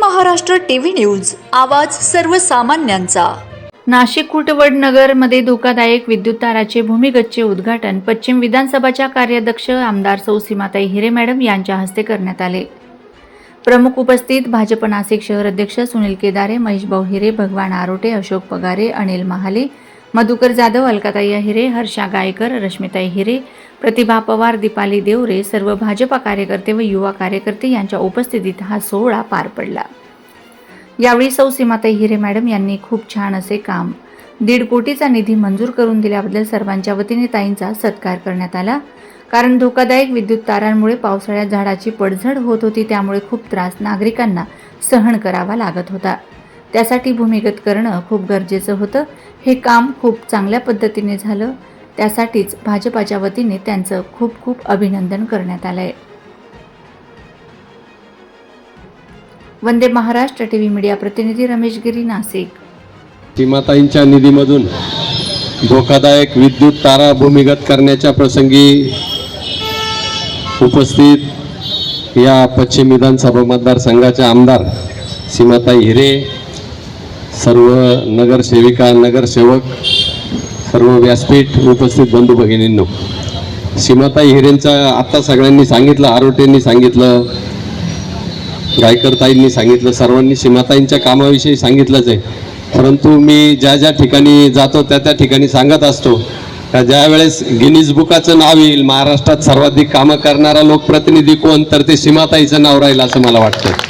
Maharashtra TV news. आवाज सर्वसामान्यांचा. नाशिक कुटवड नगरमध्ये धोकादायक विद्युत ताराचे भूमिगतचे उद्घाटन पश्चिम विधानसभाच्या कार्याध्यक्ष आमदार सौ सीमाताई हिरे मॅडम यांच्या हस्ते करण्यात आले. प्रमुख उपस्थित भाजप नाशिक शहर अध्यक्ष सुनील केदारे महेश भाऊ हिरे भगवान आरोटे अशोक पगारे अनिल महाले मधुकर जाधव अलकाताई हिरे हर्षा गायकर रश्मिताई हिरे प्रतिभा पवार दीपाली देवरे सर्व भाजपा कार्यकर्ते व युवा कार्यकर्ते यांच्या उपस्थितीत हा सोहळा पार पडला. यावेळी सौ सीमाताई हिरे मॅडम यांनी खूप छान असे काम दीड कोटीचा निधी मंजूर करून दिल्याबद्दल सर्वांच्या वतीने ताईंचा सत्कार करण्यात आला. कारण धोकादायक विद्युत तारांमुळे पावसाळ्यात झाडाची पडझड होत होती त्यामुळे खूप त्रास नागरिकांना सहन करावा लागत होता. त्यासाठी भूमिगत करणं खूप गरजेचं होतं. हे काम खूप चांगल्या पद्धतीने झालं. त्यासाठीच भाजपाच्या वतीने त्यांचं खूप खूप अभिनंदन करण्यात आलं आहे Vande Maharashtra T V media प्रतिनिधी रमेश गिरी नाशिक. सीमाताईंच्या निधीमधून धोकादायक विद्युत तारा भूमिगत करण्याच्या प्रसंगी उपस्थित या पश्चिम विधानसभा मतदारसंघाचे आमदार सीमाताई हिरे सर्व नगरसेविका नगरसेवक सर्व व्यासपीठ उपस्थित बंधू भगिनींनो सीमाताई हिरेंचा आत्ता सगळ्यांनी सांगितलं आरोटेंनी सांगितलं गायकरताईंनी सांगितलं सर्वांनी सीमाताईंच्या कामाविषयी सांगितलंच आहे. परंतु मी ज्या ज्या ठिकाणी जातो त्या त्या ठिकाणी सांगत असतो का ज्या वेळेस गिनीज बुकाचं नाव येईल महाराष्ट्रात सर्वाधिक कामं करणारा लोकप्रतिनिधी कोण तर ते सीमाताईचं नाव राहील असं मला वाटतं.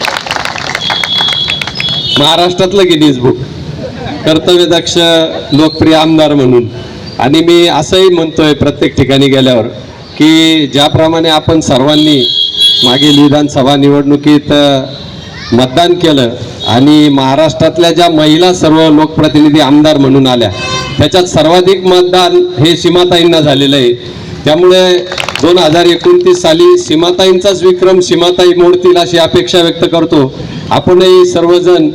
महाराष्ट्रातलं गिनीज बुक कर्तव्यदक्ष लोकप्रिय आमदार म्हणून. आणि मी असंही म्हणतोय प्रत्येक ठिकाणी गेल्यावर की ज्याप्रमाणे आपण सर्वांनी मागील विधानसभा निवडणुकीत मतदान केलं आणि महाराष्ट्रातल्या ज्या महिला सर्व लोकप्रतिनिधी आमदार म्हणून आल्या त्याच्यात सर्वाधिक मतदान हे सीमाताईंना झालेलं आहे. त्यामुळे दोन हजार एकोणतीस साली सीमाताईंचाच विक्रम सीमाताई मोडतील अशी अपेक्षा व्यक्त करतो. आपणही सर्वजण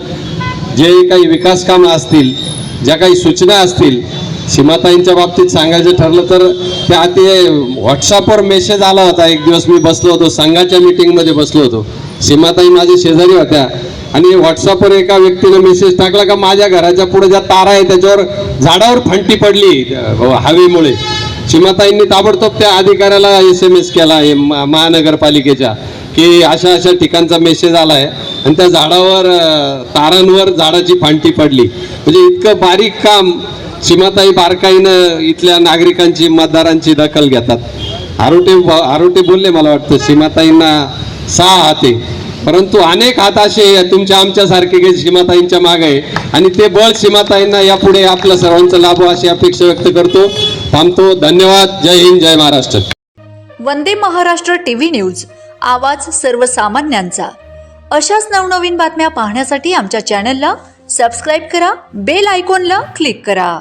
जे काही विकास कामं असतील ज्या काही सूचना असतील सीमाताईंच्या बाबतीत सांगायचं ठरलं तर त्या आधी व्हॉट्सअपवर मेसेज आला होता. एक दिवस मी बसलो होतो संघाच्या मिटिंगमध्ये बसलो होतो. सीमाताई माझ्या शेजारी होत्या आणि व्हॉट्सअपवर एका व्यक्तीनं मेसेज टाकला का माझ्या घराच्या पुढे ज्या तारा आहे त्याच्यावर झाडावर फंटी पडली हवेमुळे. सीमाताईंनी ताबडतोब त्या अधिकाऱ्याला एस एम एस केला आहे महानगरपालिकेच्या की अशा अशा ठिकाणचा मेसेज आला आहे आणि त्या झाडावर तारांवर झाडाची फांटी पडली. म्हणजे इतकं बारीक काम सीमाताई बारकाईनं इथल्या नागरिकांची मतदारांची दखल घेतात. आरोटे आरोटे बोलले मला वाटतं सीमाताईंना सहा हाते. परंतु अनेक हाताशे तुमच्या आमच्यासारखे काही सीमाताईंच्या मागे आहे. आणि ते बळ सीमाताईंना यापुढे आपल्या सर्वांचा लाभ अशी अपेक्षा व्यक्त करतो. थांबतो. धन्यवाद. जय हिंद. जय Maharashtra. Vande Maharashtra TV news. आवाज सर्वसामान्यांचा. अशाच नवनवीन बातम्या पाहण्यासाठी आमच्या चॅनलला सबस्क्राईब करा बेल आयकॉनला क्लिक करा.